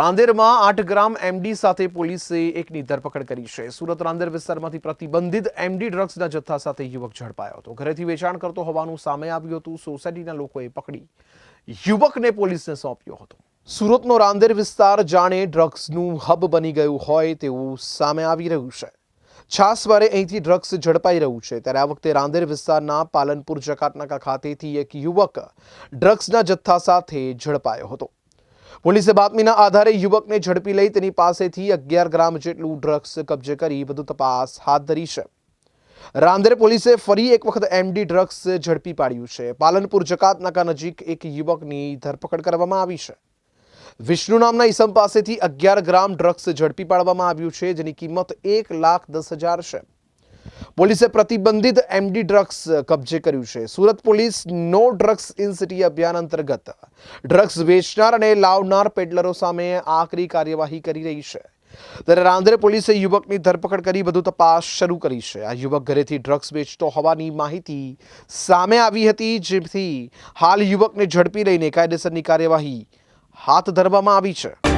રાંદેરમાં આઠ ગ્રામ એમડી સાથે પોલીસે એકની ધરપકડ કરી છે. સુરત રાંદેર વિસ્તારમાંથી પ્રતિબંધિત એમડી ડ્રગ્સના જથ્થા સાથે યુવક ઝડપાયો હતો. ઘરેથી વેચાણ કરતો હોવાનું સામે આવ્યું હતું. સોસાયટીના લોકોએ પકડી યુવકને પોલીસને સોંપ્યો હતો. સુરતનો રાંદેર વિસ્તાર જાણે ડ્રગ્સનું હબ બની ગયું હોય તેવું સામે આવી રહ્યું છે. છાસવારે અહીંથી ડ્રગ્સ ઝડપાઈ રહ્યું છે. ત્યારે આ વખતે રાંદેર વિસ્તારના પાલનપુર જકાતનાકા ખાતેથી એક યુવક ડ્રગ્સના જથ્થા સાથે ઝડપાયો હતો. પોલીસે બાતમીના આધારે યુવકને ઝડપી લઈ તેની પાસેથી અગિયાર ગ્રામ જેટલું ડ્રગ્સ કબજે કરી વધુ તપાસ હાથ ધરી છે. રાંદેર પોલીસે ફરી એક વખત એમડી ડ્રગ્સ ઝડપી પાડ્યું છે. પાલનપુર જકાતનાકા નજીક એક યુવકની ધરપકડ કરવામાં આવી છે. વિષ્ણુ નામના ઈસમ પાસેથી અગિયાર ગ્રામ ડ્રગ્સ ઝડપી પાડવામાં આવ્યું છે, જેની કિંમત એક લાખ દસ હજાર છે. પોલીસે પ્રતિબંધિત એમડી ડ્રગ્સ કબજે કર્યું છે. સુરત પોલીસ નો ડ્રગ્સ ઇન સિટી અભિયાન અંતર્ગત ડ્રગ્સ વેચનાર અને લાવનાર પેડલરો સામે આકરી કાર્યવાહી કરી રહી છે. ત્યારે રાંદેર પોલીસે યુવકની ધરપકડ કરી વધુ તપાસ શરૂ કરી છે. આ યુવક ઘરેથી ડ્રગ્સ વેચતો હોવાની માહિતી સામે આવી હતી, જેથી હાલ યુવકને ઝડપી લઈને કાયદેસરની કાર્યવાહી હાથ ધરવામાં આવી છે.